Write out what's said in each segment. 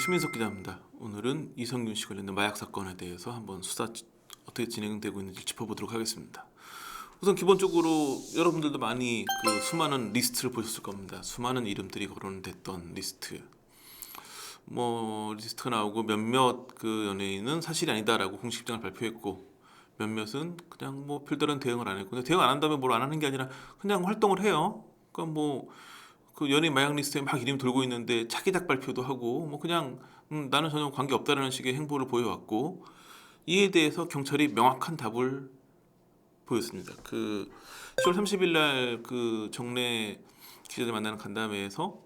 시민석 기자입니다. 오늘은 이성균 씨 관련된 마약 사건에 대해서 한번 수사 어떻게 진행되고 있는지 짚어보도록 하겠습니다. 우선 기본적으로 여러분들도 많이 그 수많은 리스트를 보셨을 겁니다. 수많은 이름들이 거론됐던 리스트. 뭐 리스트가 나오고 몇몇 그 연예인은 사실이 아니다라고 공식 입장을 발표했고 몇몇은 그냥 뭐 별다른 대응을 안 했고 대응 안 한다면 뭘 안 하는 게 아니라 그냥 활동을 해요. 그러니까 뭐 그 연예인 마약 리스트에 막 이름이 돌고 있는데 차기작 발표도 하고 뭐 그냥 음, 나는 전혀 관계 없다라는 식의 행보를 보여왔고 이에 대해서 경찰이 명확한 답을 보였습니다. 그 10월 30일 날 그 정례 기자들 만나는 간담회에서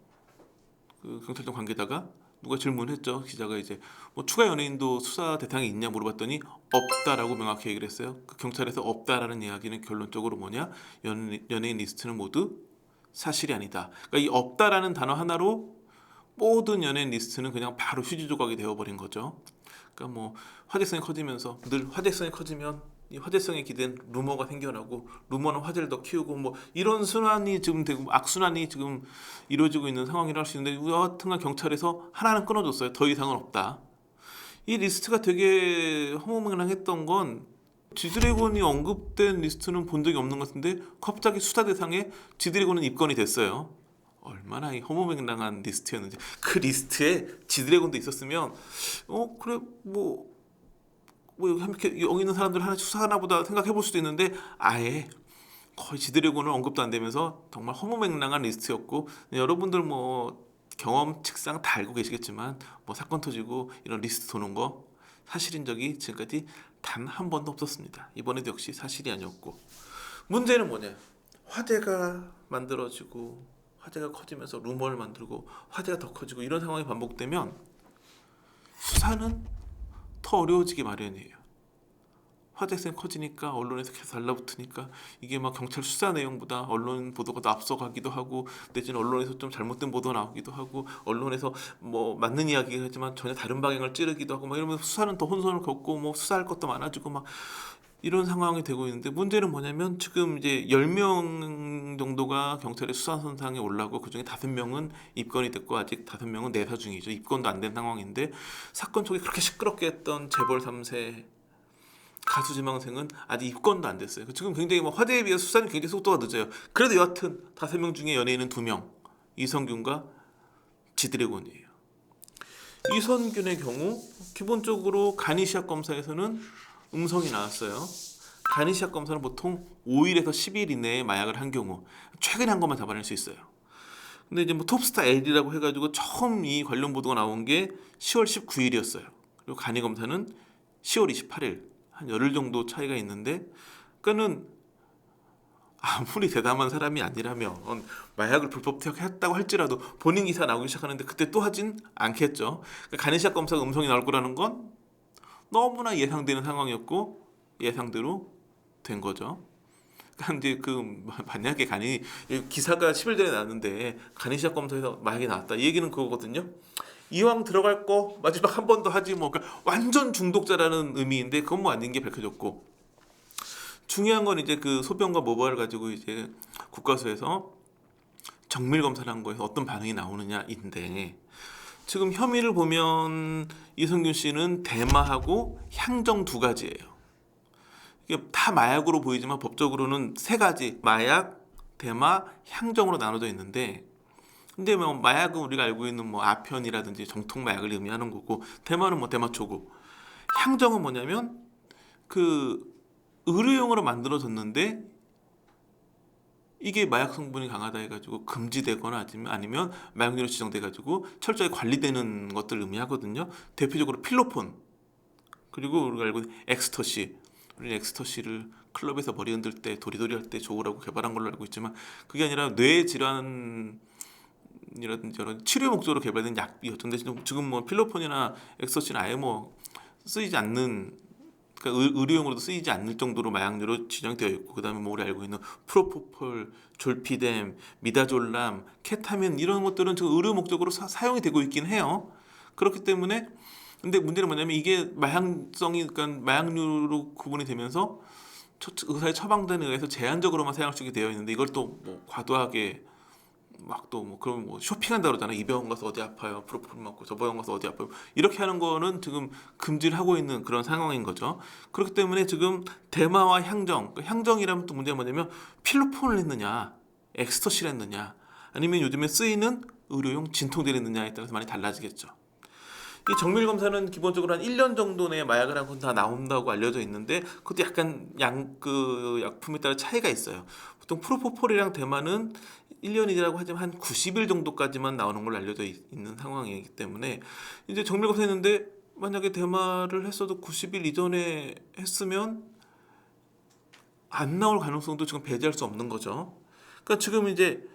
그 경찰청 관계자가 누가 질문했죠. 기자가 이제 뭐 추가 연예인도 수사 대상이 있냐 물어봤더니 없다라고 명확히 얘기를 했어요. 그 경찰에서 없다라는 이야기는 결론적으로 뭐냐? 연, 연예인 리스트는 모두 사실이 아니다. 그러니까 이 없다라는 단어 하나로 모든 연예인 리스트는 그냥 바로 휴지 조각이 되어버린 거죠. 그러니까 뭐 화제성이 커지면서 늘 화제성이 커지면 이 화제성에 기댄 루머가 생겨나고 루머는 화제를 더 키우고 뭐 이런 순환이 지금 되고 악순환이 지금 이루어지고 있는 상황이라 할 수 있는데 여하튼간 경찰에서 하나는 끊어줬어요. 더 이상은 없다. 이 리스트가 되게 허무맹랑했던 건 지드래곤이 언급된 리스트는 본 적이 없는 것 같은데 갑자기 수사 대상에 지드래곤은 입건이 됐어요. 얼마나 이 허무맹랑한 리스트였는지 그 리스트에 지드래곤도 있었으면 어 그래 뭐뭐 여기 이렇게 여기 있는 사람들 하나씩 수사하나 보다 생각해 볼 수도 있는데 아예 거의 지드래곤은 언급도 안 되면서 정말 허무맹랑한 리스트였고 여러분들 뭐 경험칙상 다 알고 계시겠지만 뭐 사건 터지고 이런 리스트 도는 거 사실인 적이 지금까지 단 한 번도 없었습니다. 이번에도 역시 사실이 아니었고 문제는 뭐냐 화제가 만들어지고 화제가 커지면서 루머를 만들고 화제가 더 커지고 이런 상황이 반복되면 수사는 더 어려워지기 마련이에요. 화제성이 커지니까 언론에서 계속 달라붙으니까 이게 막 경찰 수사 내용보다 언론 보도가 더 앞서가기도 하고 내지는 언론에서 좀 잘못된 보도가 나오기도 하고 언론에서 뭐 맞는 이야기가 하지만 전혀 다른 방향을 찌르기도 하고 막 이러면서 수사는 더 혼선을 겪고 뭐 수사할 것도 많아지고 막 이런 상황이 되고 있는데 문제는 뭐냐면 지금 이제 10명 정도가 경찰의 수사 선상에 올라고 그중에 5명은 입건이 됐고 아직 5명은 내사 중이죠. 입건도 안 된 상황인데 사건 속에 그렇게 시끄럽게 했던 재벌 3세 가수 지망생은 아직 입건도 안 됐어요. 지금 굉장히 뭐 화제에 비해 수사는 굉장히 속도가 늦어요. 그래도 여하튼 다섯 명 중에 연예인은 두 명, 이성균과 지드래곤이에요. 이성균의 경우 기본적으로 간이 시약 검사에서는 음성이 나왔어요. 간이 시약 검사는 보통 5일에서 10일 이내에 마약을 한 경우 최근에 한 것만 잡아낼 수 있어요. 근데 이제 뭐 톱스타 L이라고 해가지고 처음 이 관련 보도가 나온 게 10월 19일이었어요. 그리고 간이 검사는 10월 28일 한 열흘 정도 차이가 있는데 그러니까는 아무리 대담한 사람이 아니라면 마약을 불법 투약했다고 할지라도 본인 기사 나오기 시작하는데 그때 또 하진 않겠죠. 그러니까 간이시약 검사가 음성이 나올 거라는 건 너무나 예상되는 상황이었고 예상대로 된 거죠. 그러니까 그 만약에 간이 기사가 10일 전에 나왔는데 간이시약 검사에서 마약이 나왔다 이 얘기는 그거거든요. 이왕 들어갈 거 마지막 한 번 더 하지 뭐. 그러니까 완전 중독자라는 의미인데 그건 뭐 아닌 게 밝혀졌고. 중요한 건 이제 그 소변과 모발을 가지고 이제 국가서에서 정밀 검사를 한 거에서 어떤 반응이 나오느냐인데. 지금 혐의를 보면 이성균 씨는 대마하고 향정 두 가지예요. 이게 다 마약으로 보이지만 법적으로는 세 가지. 마약, 대마, 향정으로 나눠져 있는데 근데 뭐 마약은 우리가 알고 있는 뭐 아편이라든지 정통 마약을 의미하는 거고 대마는 뭐 대마초고. 향정은 뭐냐면 그 의료용으로 만들어졌는데 이게 마약 성분이 강하다 해가지고 금지되거나 아니면 아니면 마약류로 지정돼가지고 철저히 관리되는 것들을 의미하거든요. 대표적으로 필로폰. 그리고 우리가 알고 있는 엑스터시. 우리 엑스터시를 클럽에서 머리 흔들 때 도리도리 할 때 좋으라고 개발한 걸로 알고 있지만 그게 아니라 뇌 질환 이라든지 여러 치료 목적으로 개발된 약이었죠. 근데 지금 뭐 필로폰이나 엑서시는 아예 뭐 쓰이지 않는 그러니까 의료용으로도 쓰이지 않을 정도로 마약류로 지정되어 있고 그다음에 뭐 우리 알고 있는 프로포폴, 졸피뎀, 미다졸람, 케타민 이런 것들은 지금 의료 목적으로 사, 용이 되고 있긴 해요. 그렇기 때문에 근데 문제는 뭐냐면 이게 마약성이 그러니까 마약류로 구분이 되면서 의사의 처방전에 의해서 제한적으로만 사용할 수 있게 되어 있는데 이걸 또 뭐 과도하게 막 또 뭐 그럼 뭐 쇼핑한다 그러잖아. 이 병원 가서 어디 아파요. 프로폴 맞고 저 병원 가서 어디 아파요. 이렇게 하는 거는 지금 금지를 하고 있는 그런 상황인 거죠. 그렇기 때문에 지금 대마와 향정, 그 향정이라면 또 문제가 뭐냐면 필로폰을 했느냐, 엑스터시를 했느냐, 아니면 요즘에 쓰이는 의료용 진통제를 했느냐에 따라서 많이 달라지겠죠. 이 정밀 검사는 기본적으로 한 1년 정도 내에 마약을 하고 다 나온다고 알려져 있는데 그것도 약간 양 그 약품에 따라 차이가 있어요. 보통 프로포폴이랑 대마는 1년이라고 하지만 한 90일 정도까지만 나오는 걸로 알려져 있- 있는 상황이기 때문에 이제 정밀 검사 했는데 만약에 대마를 했어도 90일 이전에 했으면 안 나올 가능성도 지금 배제할 수 없는 거죠. 그러니까 지금 이제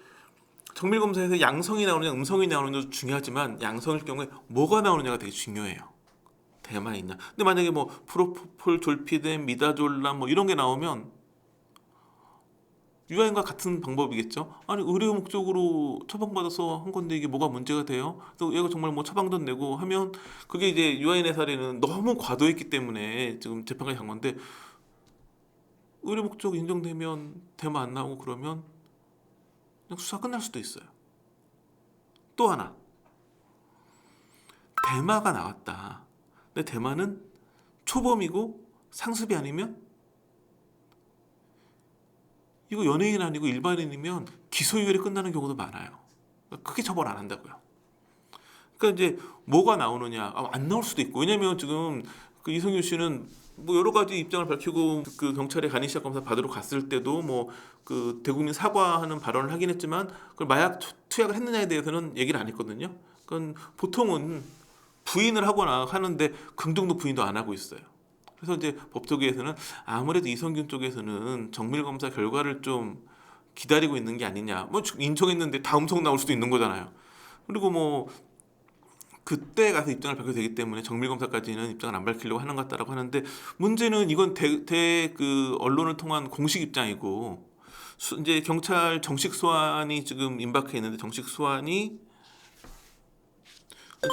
정밀 검사에서 양성이 나오느냐 음성이 나오느냐도 중요하지만 양성일 경우에 뭐가 나오느냐가 되게 중요해요. 대만 있냐. 근데 만약에 뭐 프로포폴, 졸피뎀, 미다졸람 뭐 이런 게 나오면 유아인과 같은 방법이겠죠. 아니 의료 목적으로 처방받아서 한 건데 이게 뭐가 문제가 돼요? 또 얘가 정말 뭐 처방전 내고 하면 그게 이제 유아인의 사례는 너무 과도했기 때문에 지금 재판까지 간 건데 의료 목적 인정되면 대마 안 나오고 그러면 그냥 수사 끝날 수도 있어요. 또 하나 대마가 나왔다. 근데 대마는 초범이고 상습이 아니면 이거 연예인 아니고 일반인이면 기소유예로 끝나는 경우도 많아요. 크게 처벌 안 한다고요. 그러니까 이제 뭐가 나오느냐 아, 안 나올 수도 있고 왜냐면 지금 그 이성윤 씨는 뭐 여러 가지 입장을 밝히고 그 경찰에 간이시약 검사 받으러 갔을 때도 뭐 그 대국민 사과하는 발언을 하긴 했지만 그걸 마약 투- 투약을 했느냐에 대해서는 얘기를 안 했거든요. 그건 보통은 부인을 하거나 하는데 긍정도 부인도 안 하고 있어요. 그래서 이제 법조계에서는 아무래도 이성균 쪽에서는 정밀 검사 결과를 좀 기다리고 있는 게 아니냐. 뭐 인정했는데 다 음 성 나올 수도 있는 거잖아요. 그리고 뭐 그때 가서 입장을 밝혀도 되기 때문에 정밀 검사까지는 입장을 안 밝히려고 하는 것 같다라고 하는데 문제는 이건 대그 언론을 통한 공식 입장이고 수- 이제 경찰 정식 소환이 지금 임박해 있는데 정식 소환이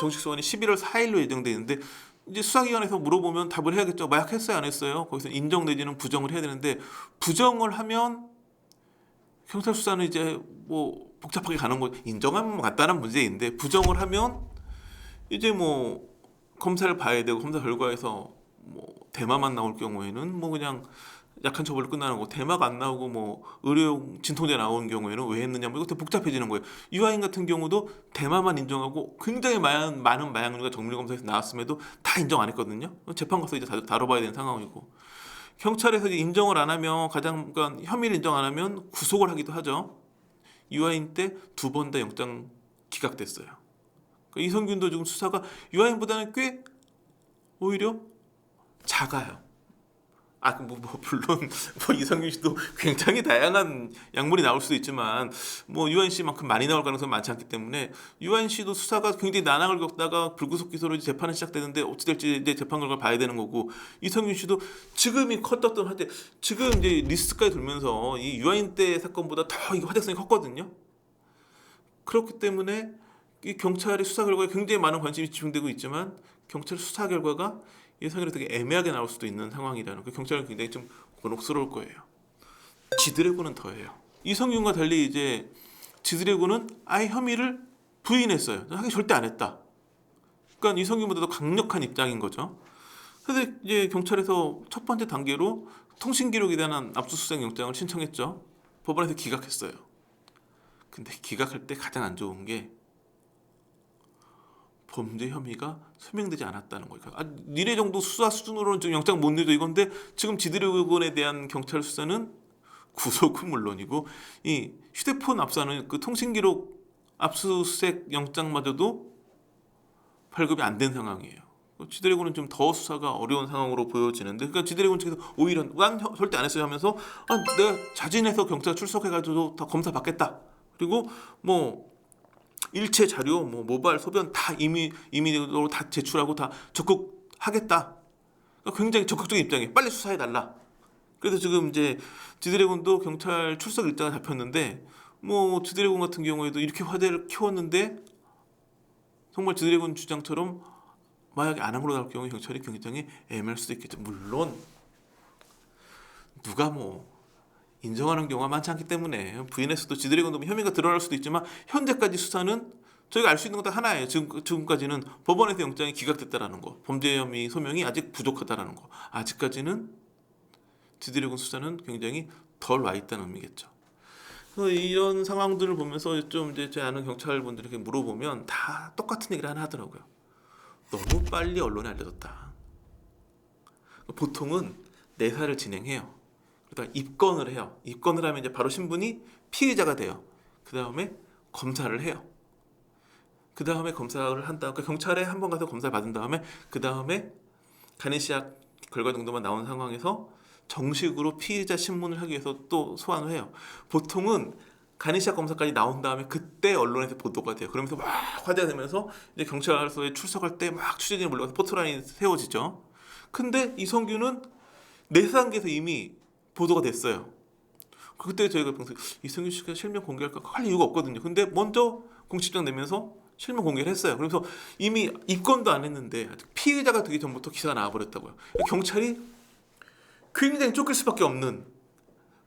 정식 소환이 11월 4일로 예정돼 있는데 이제 수사기관에서 물어보면 답을 해야겠죠. 마약했어요, 안 했어요? 거기서 인정 내지는 부정을 해야 되는데 부정을 하면 경찰 수사는 이제 뭐 복잡하게 가는 거 인정하면 뭐 간단한 문제인데 부정을 하면 이제 뭐 검사를 봐야 되고 검사 결과에서 뭐 대마만 나올 경우에는 뭐 그냥 약한 처벌로 끝나는 거 대마가 안 나오고 뭐 의료 진통제 나오는 경우에는 왜 했느냐 뭐 되게 복잡해지는 거예요. 유아인 같은 경우도 대마만 인정하고 굉장히 많은 많은 마약류가 정밀 검사에서 나왔음에도 다 인정 안 했거든요. 재판 가서 이제 다 다뤄봐야 되는 상황이고 경찰에서 이제 인정을 안 하면 가장 그러니까 혐의를 인정 안 하면 구속을 하기도 하죠. 유아인 때 두 번 다 영장 기각됐어요. 그러니까 이성균도 지금 수사가 유아인보다는 꽤 오히려 작아요. 아, 뭐, 뭐 물론 뭐 이성균 씨도 굉장히 다양한 약물이 나올 수도 있지만 뭐 유한 씨만큼 많이 나올 가능성이 많지 않기 때문에 유한 씨도 수사가 굉장히 난항을 겪다가 불구속 기소로 재판이 시작되는데 어찌 될지 이제 재판 결과 를 봐야 되는 거고 이성균 씨도 지금이 컸었던 한때 지금 이제 리스트까지 돌면서 이 유아인 때 사건보다 더 이게 화제성이 컸거든요. 그렇기 때문에 이 경찰의 수사 결과에 굉장히 많은 관심이 집중되고 있지만 경찰 수사 결과가 예상외로 되게 애매하게 나올 수도 있는 상황이라는 그 경찰은 굉장히 좀 곤혹스러울 거예요. 지드래곤은 더해요. 이성윤과 달리 이제 지드래곤은 아예 혐의를 부인했어요. 하기 절대 안 했다. 그러니까 이성윤보다도 강력한 입장인 거죠. 그래서 이제 경찰에서 첫 번째 단계로 통신 기록에 대한 압수수색 영장을 신청했죠. 법원에서 기각했어요. 근데 기각할 때 가장 안 좋은 게 범죄 혐의가 설명되지 않았다는 거예요. 아, 니네 정도 수사 수준으로는 지금 영장 못 내도 이건데 지금 지드래곤에 대한 경찰 수사는 구속은 물론이고 이 휴대폰 압수하는 그 통신 기록 압수수색 영장마저도 발급이 안 된 상황이에요. 지드래곤은 좀 더 수사가 어려운 상황으로 보여지는데 그러니까 지드래곤 측에서 오히려 난 혀- 절대 안 했어요 하면서 아 내가 자진해서 경찰 출석해가지고 다 검사 받겠다 그리고 뭐 일체 자료 뭐 모발 소변 다 이미 이미로 다 제출하고 다 적극하겠다. 그러니까 굉장히 적극적인 입장이에요. 빨리 수사해 달라. 그래서 지금 이제 지드래곤도 경찰 출석 일자가 잡혔는데 뭐 지드래곤 같은 경우에도 이렇게 화제를 키웠는데 정말 지드래곤 주장처럼 마약이 안함으로 나올 경우에 경찰이 굉장히 애매할 수도 있겠죠. 물론 누가 뭐 인정하는 경우가 많지 않기 때문에 부인에서도 지드래곤 도면 혐의가 드러날 수도 있지만 현재까지 수사는 저희가 알 수 있는 건 딱 하나예요. 지금 지금까지는 법원에서 영장이 기각됐다라는 거, 범죄 혐의 소명이 아직 부족하다라는 거. 아직까지는 지드래곤 수사는 굉장히 덜 와 있다는 의미겠죠. 그래서 이런 상황들을 보면서 좀 이제 제 아는 경찰분들에게 물어보면 다 똑같은 얘기를 하나 하더라고요. 너무 빨리 언론에 알려졌다. 보통은 내사를 진행해요. 그러다가 입건을 해요. 입건을 하면 이제 바로 신분이 피의자가 돼요. 그 다음에 검사를 해요. 그 다음에 검사를 한 다음, 그러니까 경찰에 한 번 가서 검사를 받은 다음에 그 다음에 가니시약 결과 정도만 나온 상황에서 정식으로 피의자 신문을 하기 위해서 또 소환을 해요. 보통은 가니시약 검사까지 나온 다음에 그때 언론에서 보도가 돼요. 그러면서 막 화제가 되면서 이제 경찰서에 출석할 때 막 취재진이 몰려가서 포토라인이 세워지죠. 근데 이성규는 내사 단계에서 이미 보도가 됐어요. 그때 저희가 평소 이성규 씨가 실명 공개할까 할 이유가 없거든요. 근데 먼저 공식장 내면서 실명 공개를 했어요. 그래서 이미 입건도 안 했는데 피의자가 되기 전부터 기사가 나와버렸다고요. 경찰이 굉장히 쫓길 수밖에 없는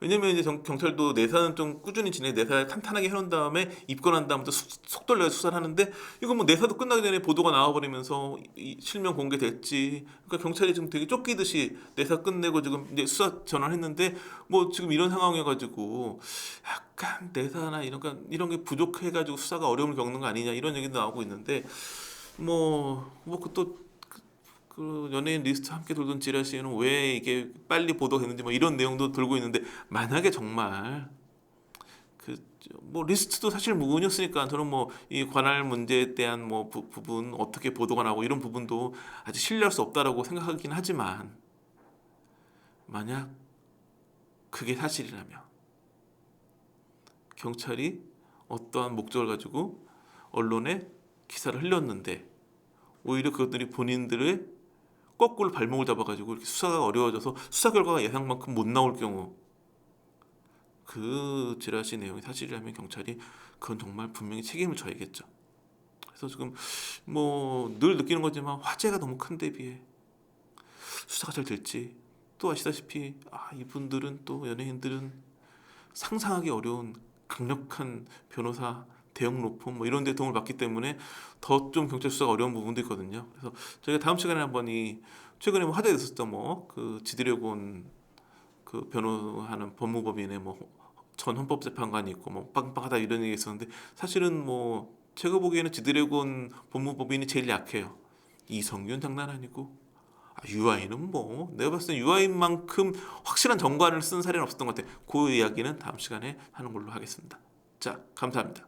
왜냐면 이제 정- 경찰도 내사는 좀 꾸준히 진행 내사 탄탄하게 해놓은 다음에 입건한 다음부터 수- 속도를 내서 수사를 하는데 이거 뭐 내사도 끝나기 전에 보도가 나와버리면서 이- 이 실명 공개됐지. 그러니까 경찰이 지금 되게 쫓기듯이 내사 끝내고 지금 이제 수사 전환했는데 뭐 지금 이런 상황이어가지고 약간 내사나 이런 거 이런 게 부족해가지고 수사가 어려움을 겪는 거 아니냐 이런 얘기도 나오고 있는데 뭐 뭐그또 그 연예인 리스트 함께 돌던 지라시에는 왜 이게 빨리 보도했는지 뭐 이런 내용도 돌고 있는데 만약에 정말 그 뭐 리스트도 사실 무근이었으니까 저는 뭐 이 관할 문제에 대한 뭐 부, 부분 어떻게 보도가 나고 이런 부분도 아직 신뢰할 수 없다라고 생각하긴 하지만 만약 그게 사실이라면 경찰이 어떠한 목적을 가지고 언론에 기사를 흘렸는데 오히려 그것들이 본인들의 거꾸로 발목을 잡아가지고 이렇게 수사가 어려워져서 수사 결과가 예상만큼 못 나올 경우 그 지라시 내용이 사실이라면 경찰이 그건 정말 분명히 책임을 져야겠죠. 그래서 지금 뭐 늘 느끼는 거지만 화제가 너무 큰데 비해 수사가 잘 될지 또 아시다시피 아 이분들은 또 연예인들은 상상하기 어려운 강력한 변호사 대형 로펌 뭐 이런 데 도움을 받기 때문에 더 좀 경찰 수사가 어려운 부분도 있거든요. 그래서 저희가 다음 시간에 한번 이 최근에 뭐 화제됐었던 뭐 그 지드래곤 그 변호하는 법무법인의 뭐 전 헌법재판관이 있고 뭐 빵빵하다 이런 얘기 있었는데 사실은 뭐 제가 보기에는 지드래곤 법무법인이 제일 약해요. 이성윤 장난 아니고 아, 유아인은 뭐 내가 봤을 때 유아인만큼 확실한 정관을 쓴 사례는 없었던 것 같아요. 그 이야기는 다음 시간에 하는 걸로 하겠습니다. 자 감사합니다.